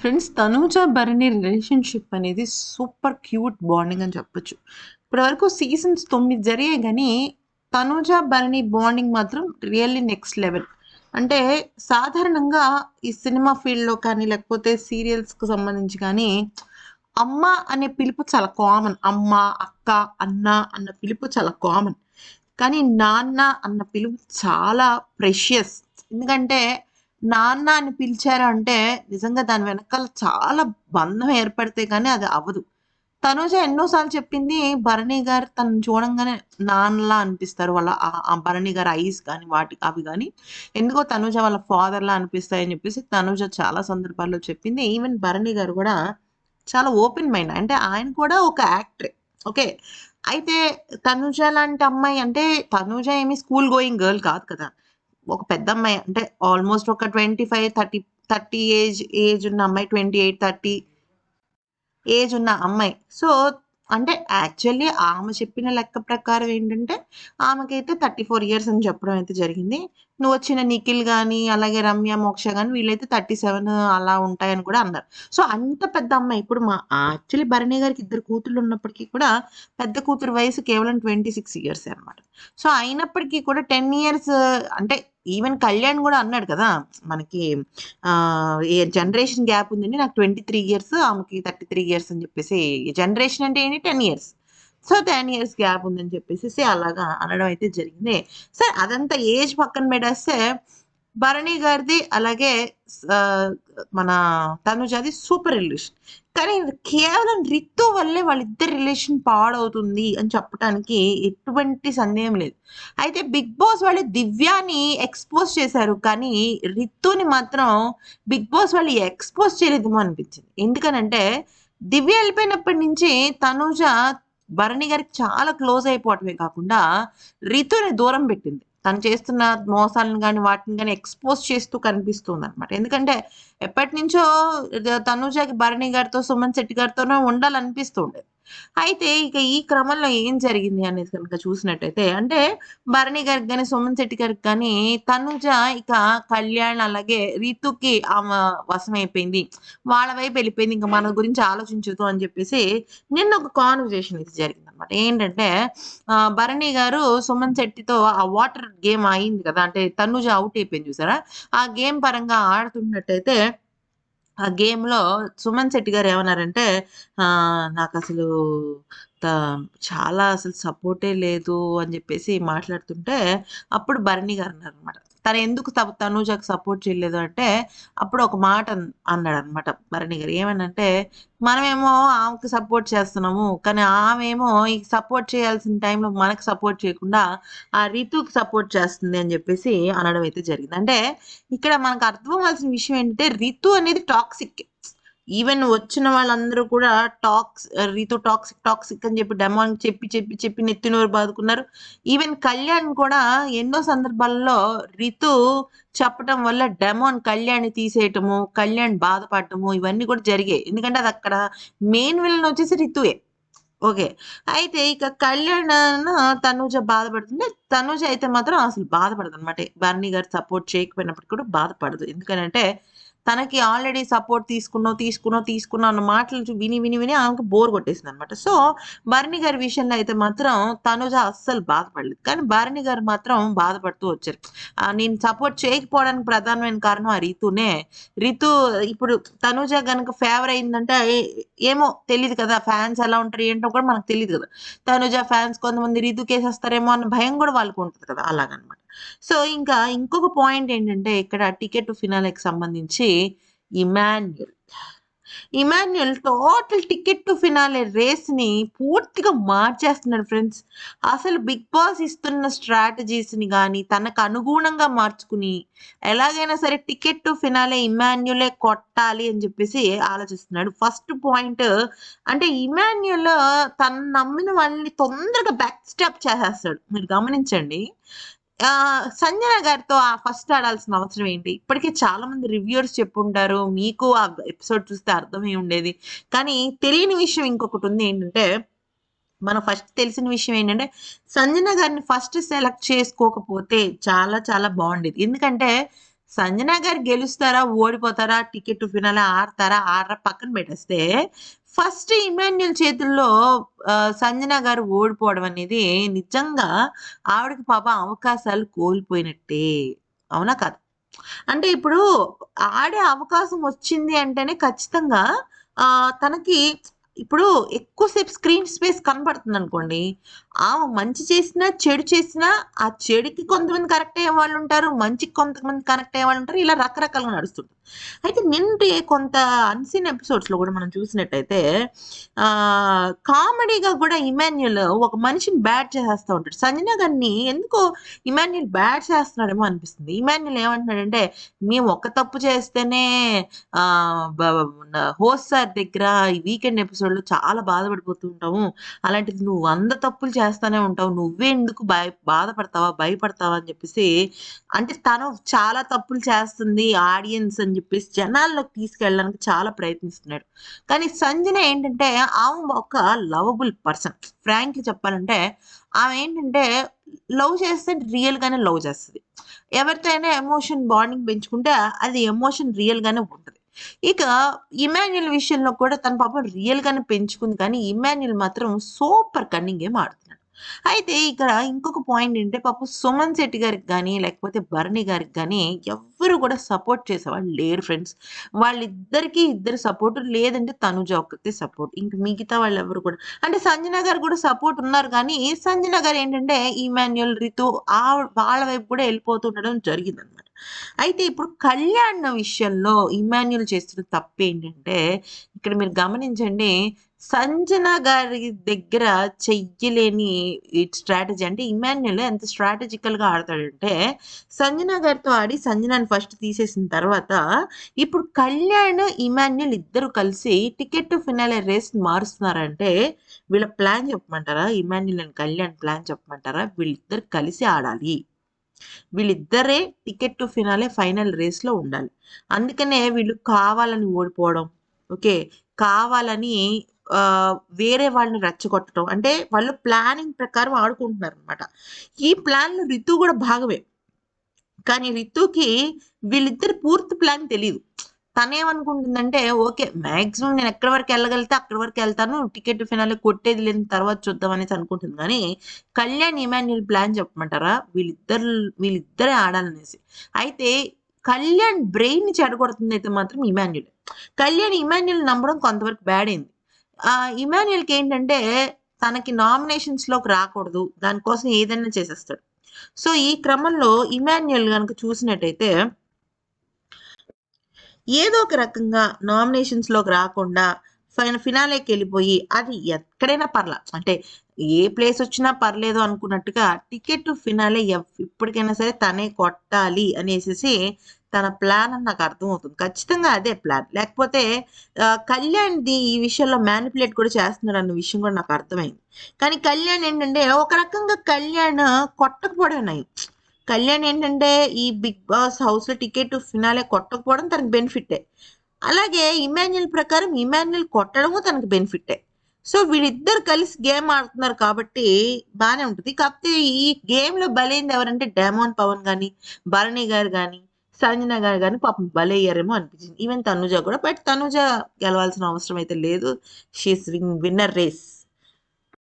Friends Tanuja Bharani relationship అనేది super cute bonding అని చెప్పొచ్చు. ఇప్పటివరకు సీజన్స్ తొమ్మిది జరిగాయి కానీ తనూజ భరణి బాండింగ్ మాత్రం రియల్లీ నెక్స్ట్ లెవెల్ అంటే సాధారణంగా ఈ సినిమా ఫీల్డ్లో కానీ లేకపోతే సీరియల్స్కి సంబంధించి కానీ అమ్మ అనే పిలుపు చాలా కామన్ అమ్మ అక్క అన్న అన్న పిలుపు చాలా కామన్ కానీ నాన్న అన్న పిలుపు చాలా ప్రెషియస్ ఎందుకంటే నాన్న అని పిలిచారు అంటే నిజంగా దాని వెనకాల చాలా బంధం ఏర్పడితే కానీ అది అవ్వదు. తనుజ ఎన్నోసార్లు చెప్పింది భరణి గారు తను చూడంగానే నాన్నలా అనిపిస్తారు. వాళ్ళ ఆ- ఆ భరణి గారు ఐస్ కానీ వాటి అవి కానీ ఎందుకో తనుజ వాళ్ళ ఫాదర్లా అనిపిస్తాయని చెప్పేసి తనుజ చాలా సందర్భాల్లో చెప్పింది. ఈవెన్ భరణి గారు కూడా చాలా ఓపెన్ మైండ్. అంటే ఆయన కూడా ఒక యాక్టరే. ఓకే. అయితే తనుజ లాంటి అమ్మాయి అంటే తనుజ ఏమి స్కూల్ గోయింగ్ గర్ల్ కాదు కదా. ఒక పెద్ద అమ్మాయి. అంటే ఆల్మోస్ట్ ఒక twenty five thirty thirty age age ఉన్న అమ్మాయి ట్వంటీ ఎయిట్ థర్టీ ఏజ్ ఉన్న అమ్మాయి. సో అంటే యాక్చువల్లీ ఆమె చెప్పిన లెక్క ప్రకారం ఏంటంటే ఆమెకైతే థర్టీ ఫోర్ ఇయర్స్ అని చెప్పడం అయితే జరిగింది. నువ్వు వచ్చిన నిఖిల్ కానీ అలాగే రమ్య మోక్ష కానీ వీళ్ళైతే థర్టీ సెవెన్ అలా ఉంటాయని కూడా అన్నారు. సో అంత పెద్ద అమ్మాయి. ఇప్పుడు మా యాక్చువల్లీ భరణి గారికి ఇద్దరు కూతుళ్ళు ఉన్నప్పటికీ కూడా పెద్ద కూతురు వయసు కేవలం ట్వంటీ సిక్స్ ఇయర్స్ అనమాట సో అయినప్పటికీ కూడా టెన్ ఇయర్స్ అంటే ఈవెన్ కళ్యాణ్ కూడా అన్నాడు కదా మనకి ఏ జనరేషన్ గ్యాప్ ఉందండి నాకు ట్వంటీ త్రీ ఇయర్స్ ఆమెకి థర్టీ త్రీ ఇయర్స్ అని చెప్పేసి. జనరేషన్ అంటే ఏంటి? Ten years. So ten years gap ఉందని చెప్పేసి అలాగా అనడం అయితే జరిగింది. సార్ అదంతా ఏజ్ పక్కన పెట్టేస్తే భరణి గారిది అలాగే మన తనుజాది సూపర్ రిలేషన్. కానీ కేవలం రితు వల్లే వాళ్ళిద్దరి రిలేషన్ పాడవుతుంది అని చెప్పడానికి ఎటువంటి సందేహం లేదు. అయితే బిగ్ బాస్ వాళ్ళు దివ్యాని ఎక్స్పోజ్ చేశారు కానీ రితుని మాత్రం బిగ్ బాస్ వాళ్ళు ఎక్స్పోజ్ చేయలేదేమో అనిపించింది. ఎందుకనంటే దివ్య వెళ్ళిపోయినప్పటి నుంచి తనుజ భరణి గారికి చాలా క్లోజ్ అయిపోవటమే కాకుండా రితుని దూరం పెట్టింది. తను చేస్తున్న మోసాలను కానీ వాటిని కానీ ఎక్స్పోజ్ చేస్తూ కనిపిస్తుంది అనమాట ఎందుకంటే ఎప్పటి నుంచో తనుజకి భరణి గారితో సుమన్ శెట్టి గారితోనో ఉండాలనిపిస్తుండేది అయితే ఇక ఈ క్రమంలో ఏం జరిగింది అనేది కనుక చూసినట్టయితే అంటే భరణి గారికి కానీ సుమన్ శెట్టి గారికి కానీ తనుజ ఇక కళ్యాణ్ అలాగే రీతుకి ఆమె వశమైపోయింది. వాళ్ళ వైపు వెళ్ళిపోయింది. ఇంకా మన గురించి ఆలోచించదు అని చెప్పేసి నిన్న ఒక కాన్వర్జేషన్ ఇది జరిగింది అనమాట ఏంటంటే భరణి గారు సుమన్ శెట్టితో ఆ వాటర్ గేమ్ అయింది కదా అంటే తనుజ అవుట్ అయిపోయింది చూసారా? ఆ గేమ్ పరంగా ఆడుతున్నట్టయితే ఆ గేమ్లో సుమన్ శెట్టి గారు ఏమన్నారంటే నాకు అసలు త- చాలా అసలు సపోర్టే లేదు అని చెప్పేసి మాట్లాడుతుంటే అప్పుడు భరణి గారు అన్నారు అనమాట తను ఎందుకు తనూజకు సపోర్ట్ చేయలేదు అంటే అప్పుడు ఒక మాట అన్నాడు అనమాట భరణి గారు. ఏమనంటే మనమేమో ఆమెకు సపోర్ట్ చేస్తున్నాము కానీ ఆమెమో ఈ సపోర్ట్ చేయాల్సిన టైంలో మనకు సపోర్ట్ చేయకుండా ఆ రితుకు సపోర్ట్ చేస్తుంది అని చెప్పేసి అనడం అయితే జరిగింది. అంటే ఇక్కడ మనకు అర్థమవ్వాల్సిన విషయం ఏంటంటే రితు అనేది టాక్సిక్. ఈవెన్ వచ్చిన వాళ్ళందరూ కూడా టాక్స్ రితు టాక్సిక్ టాక్సిక్ అని చెప్పి డెమాన్ చెప్పి చెప్పి చెప్పి నెత్తినోరు బాదుకున్నారు. ఈవెన్ కళ్యాణ్ కూడా ఎన్నో సందర్భాల్లో రితు చెప్పటం వల్ల డెమోన్ కళ్యాణ్ తీసేయటము కళ్యాణ్ బాధపడటము ఇవన్నీ కూడా జరిగాయి. ఎందుకంటే అది అక్కడ మెయిన్ విలన్ వచ్చేసి రితుయే ఓకే. అయితే ఇక కళ్యాణ్ తనుజ బాధపడుతుంది తనూజ అయితే మాత్రం అసలు బాధపడదు అనమాట బర్నీ గారు సపోర్ట్ చేయకపోయినప్పటికీ కూడా బాధపడదు. ఎందుకనంటే తనకి ఆల్రెడీ సపోర్ట్ తీసుకున్నావు తీసుకున్నావు తీసుకున్నావు అన్న మాటలు విని విని విని ఆమెకు బోర్ కొట్టేసింది అనమాట సో భరణి గారి విషయంలో అయితే మాత్రం తనుజ అస్సలు బాధపడలేదు. కానీ భరణి గారు మాత్రం బాధపడుతూ వచ్చారు. నేను సపోర్ట్ చేయకపోవడానికి ప్రధానమైన కారణం ఆ రీతునే. రీతు ఇప్పుడు తనుజ గనుక ఫేవర్ అయిందంటే ఏమో తెలియదు కదా ఫ్యాన్స్ ఎలా ఉంటారు ఏంటో కూడా మనకు తెలియదు కదా. తనుజ ఫ్యాన్స్ కొంతమంది రీతు కేసేస్తారేమో అన్న భయం కూడా వాళ్ళకు ఉంటుంది కదా అలాగనమాట. సో ఇంకా ఇంకొక పాయింట్ ఏంటంటే ఇక్కడ టికెట్ ఫినాలేకి సంబంధించి Emmanuel. Emmanuel total ticket to finale రేస్ని పూర్తిగా మార్చేస్తున్నాడు ఫ్రెండ్స్ అసలు బిగ్ బాస్ ఇస్తున్న స్ట్రాటజీస్ని కానీ తనకు అనుగుణంగా మార్చుకుని ఎలాగైనా సరే టికెట్ టు ఫినాలే ఇమాన్యులే కొట్టాలి అని చెప్పేసి ఆలోచిస్తున్నాడు. ఫస్ట్ పాయింట్ అంటే ఇమాన్యుల్ తను నమ్మిన వాళ్ళని తొందరగా బ్యాక్ స్టెప్ చేసేస్తాడు. మీరు గమనించండి. సంజన గారితో ఆ ఫస్ట్ ఆడాల్సిన అవసరం ఏంటి? ఇప్పటికే చాలా మంది రివ్యూర్స్ చెప్పుంటారు మీకు ఆ ఎపిసోడ్ చూస్తే అర్థమై ఉండేది. కానీ తెలియని విషయం ఇంకొకటి ఉంది ఏంటంటే మన ఫస్ట్ తెలిసిన విషయం ఏంటంటే సంజన గారిని ఫస్ట్ సెలెక్ట్ చేసుకోకపోతే చాలా చాలా బాగుండేది. ఎందుకంటే సంజన గారు గెలుస్తారా ఓడిపోతారా టికెట్ ఫినాలే ఆడతారా ఆడరా పక్కన పెట్టేస్తే ఫస్ట్ ఇమాన్యుల్ చేతుల్లో సంజనా సంజన గారు ఓడిపోవడం అనేది నిజంగా ఆవిడకి పాప అవకాశాలు కోల్పోయినట్టే. అవునా కాదు? అంటే ఇప్పుడు ఆడే అవకాశం వచ్చింది అంటేనే ఖచ్చితంగా తనకి ఇప్పుడు ఎక్కువసేపు స్క్రీన్ స్పేస్ కనబడుతుంది అనుకోండి ఆమె మంచి చేసినా చెడు చేసినా ఆ చెడుకి కొంతమంది కరెక్ట్ అయ్యే వాళ్ళు ఉంటారు మంచికి కొంతమంది కనెక్ట్ అయ్యే వాళ్ళు ఉంటారు ఇలా రకరకాలుగా నడుస్తుంది అయితే నింటి కొంత అన్సీన్ ఎపిసోడ్స్లో కూడా మనం చూసినట్టయితే ఆ కామెడీగా కూడా ఇమాన్యుల్ ఒక మనిషిని బ్యాడ్ చేసేస్తూ ఉంటాడు. సంజన గారిని ఎందుకో ఇమాన్యుల్ బ్యాడ్ చేస్తున్నాడేమో అనిపిస్తుంది. ఇమాన్యుల్ ఏమంటున్నాడంటే మేము ఒక్క తప్పు చేస్తేనే ఆ హోస్ట్ సార్ దగ్గర ఈ వీకెండ్ ఎపిసోడ్లో చాలా బాధపడిపోతూ ఉంటాము. అలాంటిది నువ్వు వంద తప్పులు చేస్తానే ఉంటావు. నువ్వే ఎందుకు భయ బాధపడతావా? భయపడతావా? అని చెప్పేసి అంటే తను చాలా తప్పులు చేస్తుంది ఆడియన్స్ అని చెప్పేసి జనాల్లోకి తీసుకెళ్ళడానికి చాలా ప్రయత్నిస్తున్నాడు. కానీ సంజన ఏంటంటే ఆమె ఒక లవబుల్ పర్సన్ ఫ్రాంక్లీ చెప్పాలంటే ఆమె ఏంటంటే లవ్ చేస్తే రియల్ గానే లవ్ చేస్తుంది. ఎవరితో అయినా ఎమోషన్ బాండింగ్ పెంచుకుంటే అది ఎమోషన్ రియల్గానే ఉంటుంది. ఇక ఇమాన్యుల్ విషయంలో కూడా తన పాపం రియల్గానే పెంచుకుంది. కానీ ఇమాన్యుల్ మాత్రం సూపర్ కన్నింగ్ ఏం ఆడుతున్నాడు. అయితే ఇక్కడ ఇంకొక పాయింట్ ఏంటంటే పాపం సుమన్ శెట్టి గారికి కానీ లేకపోతే భరణి గారికి కానీ ఎవ్వరు కూడా సపోర్ట్ చేసేవాళ్ళు లేరు ఫ్రెండ్స్ వాళ్ళిద్దరికీ ఇద్దరు సపోర్ట్ లేదంటే తనుజ ఒక్కతే సపోర్ట్ ఇంక మిగతా వాళ్ళు ఎవరు కూడా. అంటే సంజన గారు కూడా సపోర్ట్ ఉన్నారు కానీ సంజన గారు ఏంటంటే మాన్యువల్ రితు ఆ వాళ్ళ వైపు కూడా వెళ్ళిపోతుండడం జరిగిందనమాట. అయితే ఇప్పుడు కళ్యాణ విషయంలో ఇమాన్యుల్ చేస్తున్న తప్పు ఏంటంటే ఇక్కడ మీరు గమనించండి సంజన గారి దగ్గర చెయ్యలేని స్ట్రాటజీ అంటే ఇమాన్యుల్ ఎంత స్ట్రాటజికల్గా ఆడతాడంటే సంజన గారితో ఆడి సంజనాని ఫస్ట్ తీసేసిన తర్వాత ఇప్పుడు కళ్యాణ్ ఇమాన్యుల్ ఇద్దరు కలిసి టికెట్ ఫినాలే రేస్ మారుస్తున్నారంటే వీళ్ళ ప్లాన్ చెప్పమంటారా? ఇమాన్యుల్ అండ్ కళ్యాణ్ ప్లాన్ చెప్పమంటారా? వీళ్ళిద్దరు కలిసి ఆడాలి. వీళ్ళిద్దరే టికెట్ టు ఫినాలే ఫైనల్ రేస్లో ఉండాలి. అందుకనే వీళ్ళు కావాలని ఓడిపోవడం ఓకే? కావాలని వేరే వాళ్ళని రెచ్చగొట్టడం. అంటే వాళ్ళు ప్లానింగ్ ప్రకారం ఆడుకుంటున్నారు అనమాట ఈ ప్లాన్లో రితు కూడా భాగమే. కానీ రితుకి వీళ్ళిద్దరు పూర్తి ప్లాన్ తెలియదు తనేమనుకుంటుందంటే ఓకే మాక్సిమం నేను ఎక్కడి వరకు వెళ్ళగలిగితే అక్కడి వరకు వెళ్తాను టికెట్ ఫినాలే కొట్టేది లేని తర్వాత చూద్దాం అనేసి అనుకుంటుంది. కానీ కళ్యాణ్ ఇమాన్యుల్ ప్లాన్ చెప్పమంటారా? వీళ్ళిద్దరు వీళ్ళిద్దరే ఆడాలనేసి. అయితే కళ్యాణ్ బ్రెయిన్ చెడగొడుతుంది అయితే మాత్రం ఇమాన్యుల్. కళ్యాణ్ ఇమాన్యుల్ నమ్మడం కొంతవరకు బ్యాడ్ అయింది. ఆ ఇమాన్యుల్కి ఏంటంటే తనకి నామినేషన్స్లోకి రాకూడదు దానికోసం ఏదైనా చేసేస్తాడు. సో ఈ క్రమంలో ఇమాన్యుల్ కనుక చూసినట్టయితే ఏదో ఒక రకంగా నామినేషన్స్లోకి రాకుండా ఫైన ఫినాలేకి వెళ్ళిపోయి అది ఎక్కడైనా పర్లా. అంటే ఏ ప్లేస్ వచ్చినా పర్లేదు అనుకున్నట్టుగా టికెట్ ఫినాలే ఎప్పటికైనా ఇప్పటికైనా సరే తనే కొట్టాలి అనేసి తన ప్లాన్ అని నాకు అర్థమవుతుంది. ఖచ్చితంగా అదే ప్లాన్ లేకపోతే కళ్యాణ్ది ఈ విషయంలో మ్యానిపులేట్ కూడా చేస్తున్నాడు అన్న విషయం కూడా నాకు అర్థమైంది. కానీ కళ్యాణ్ ఏంటంటే ఒక రకంగా కళ్యాణ్ కొట్టకపోవడం నయం కళ్యాణ్ ఏంటంటే ఈ బిగ్ బాస్ హౌస్లో టికెట్ ఫినాలే కొట్టకపోవడం తనకు బెనిఫిటే. అలాగే ఇమాన్యుల్ ప్రకారం ఇమాన్యుల్ కొట్టడము తనకు బెనిఫిటే. సో వీళ్ళిద్దరు కలిసి గేమ్ ఆడుతున్నారు కాబట్టి బాగానే ఉంటుంది. కాకపోతే ఈ గేమ్లో బలైంది ఎవరంటే డామోన్ పవన్ గాని భరణి గారు కానీ సంజన గారు కానీ పాపం బలయ్యారేమో అనిపించింది. ఈవెన్ తనుజ కూడా బట్ తనుజ గెలవాల్సిన అవసరం అయితే లేదు. She's winner race.